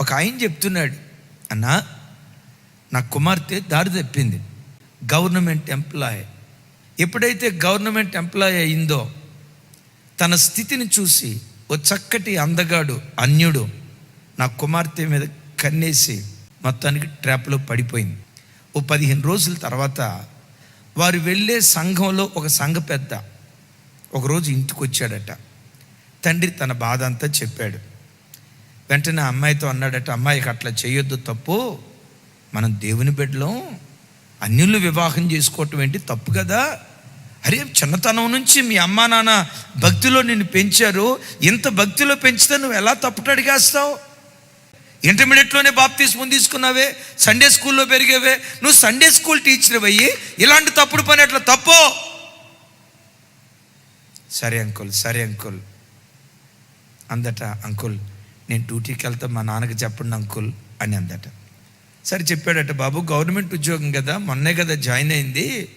ఒక ఆయన చెప్తున్నాడు అన్నా నా కుమార్తె దారి తప్పింది. Government employee. ఎప్పుడైతే గవర్నమెంట్ ఎంప్లాయ్ అయిందో తన స్థితిని చూసి ఓ చక్కటి అందగాడు అన్యుడు నా కుమార్తె మీద కన్నేసి మొత్తానికి ట్రాప్లో పడిపోయింది. ఓ పదిహేను రోజుల తర్వాత వారు వెళ్ళే సంఘంలో ఒక సంఘ పెద్ద ఒకరోజు ఇంటికి వచ్చాడట తండ్రి తన బాధ అంతా చెప్పాడు. వెంటనే అమ్మాయితో అన్నాడట అమ్మాయికి అట్లా చేయొద్దు తప్పు. మనం దేవుని బిడ్డలం. అన్యులు వివాహం చేసుకోవటం ఏంటి తప్పు కదా? అరే చిన్నతనం నుంచి మీ అమ్మా నాన్న భక్తిలో నిన్ను పెంచారు. ఇంత భక్తిలో పెంచితే నువ్వు ఎలా తప్పుట అడిగేస్తావు? ఇంటర్మీడియట్లోనే బాప్తీస్మం తీసుకున్నావే సండే స్కూల్లో పెరిగేవే. నువ్వు సండే స్కూల్ టీచర్ అయ్యి ఇలాంటి తప్పుడు పని అట్లా తప్పు. సరే అంకుల్ సరే అంకుల్. అందట అంకుల్ నేను డ్యూటీకి వెళ్తా మా నాన్నకి చెప్పండి అంకుల్ అని అందట. సరే చెప్పాడట బాబు గవర్నమెంట్ ఉద్యోగం కదా మొన్నే కదా జాయిన్ అయింది.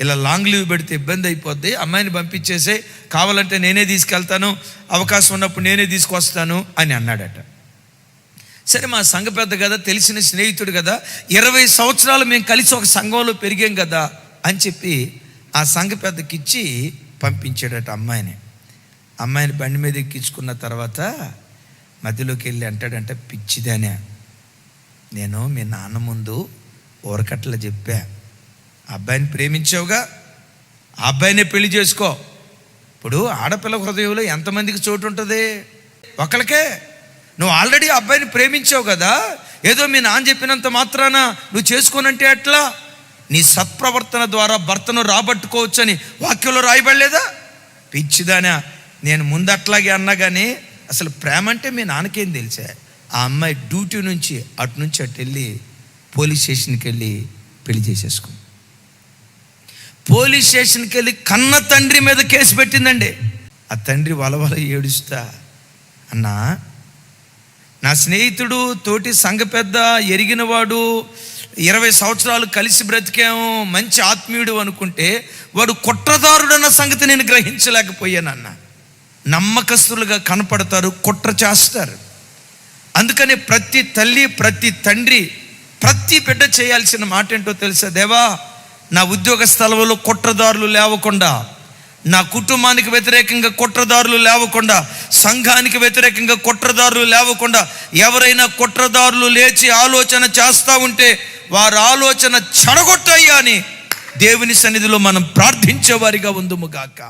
ఇలా లాంగ్ లీవ్ పెడితే ఇబ్బంది అయిపోద్ది. అమ్మాయిని పంపించేసే కావాలంటే నేనే తీసుకెళ్తాను. అవకాశం ఉన్నప్పుడు నేనే తీసుకొస్తాను అని అన్నాడట. సరే మా సంఘ పెద్ద కదా తెలిసిన స్నేహితుడు కదా ఇరవై సంవత్సరాలు మేము కలిసి ఒక సంఘంలో పెరిగాం కదా అని చెప్పి ఆ సంఘ పెద్దకిచ్చి పంపించాడట అమ్మాయిని. అమ్మాయిని బండి మీద ఎక్కించుకున్న తర్వాత మధ్యలోకి వెళ్ళి అంటాడంటే పిచ్చిదానే నేను మీ నాన్న ముందు ఊరకట్ల చెప్పా. ఆ అబ్బాయిని ప్రేమించావుగా? ఆ అబ్బాయినే పెళ్ళి చేసుకో. ఇప్పుడు ఆడపిల్ల హృదయంలో ఎంతమందికి చోటు ఉంటుంది ఒకరికే నువ్వు ఆల్రెడీ ఆ అబ్బాయిని ప్రేమించావు కదా? ఏదో మీ నాన్న చెప్పినంత మాత్రాన నువ్వు చేసుకోనంటే ఎట్లా? నీ సత్ప్రవర్తన ద్వారా భర్తను రాబట్టుకోవచ్చని వాక్యంలో రాయబడలేదా? పిచ్చిదానా నేను ముందు అట్లాగే అన్నా కానీ అసలు ప్రేమ అంటే మీ నాన్నకేం తెలిసా? ఆ అమ్మాయి డ్యూటీ నుంచి అటు నుంచి అటు వెళ్ళి పోలీస్ స్టేషన్కి వెళ్ళి పెళ్ళి చేసేసుకుంది. పోలీస్ స్టేషన్కి వెళ్ళి కన్న తండ్రి మీద కేసు పెట్టిందండి. ఆ తండ్రి వలవల ఏడుస్తా అన్నా నా స్నేహితుడు తోటి సంఘ పెద్ద ఎరిగినవాడు ఇరవై సంవత్సరాలు కలిసి బ్రతికాము మంచి ఆత్మీయుడు అనుకుంటే వాడు కుట్రదారుడన్న సంగతి నేను గ్రహించలేకపోయానన్నా. నమ్మకస్తులుగా కనపడతారు కుట్ర చేస్తారు. అందుకని ప్రతి తల్లి ప్రతి తండ్రి ప్రతి బిడ్డ చేయాల్సిన మాట ఏంటో తెలుసా? దేవా నా ఉద్యోగ స్థలంలో కుట్రదారులు లేవకుండా నా కుటుంబానికి వ్యతిరేకంగా కుట్రదారులు లేవకుండా సంఘానికి వ్యతిరేకంగా కుట్రదారులు లేవకుండా ఎవరైనా కుట్రదారులు లేచి ఆలోచన చేస్తూ ఉంటే వారి ఆలోచన చెడగొట్టయ్యా అని దేవుని సన్నిధిలో మనం ప్రార్థించేవారిగా ఉందుము గాక.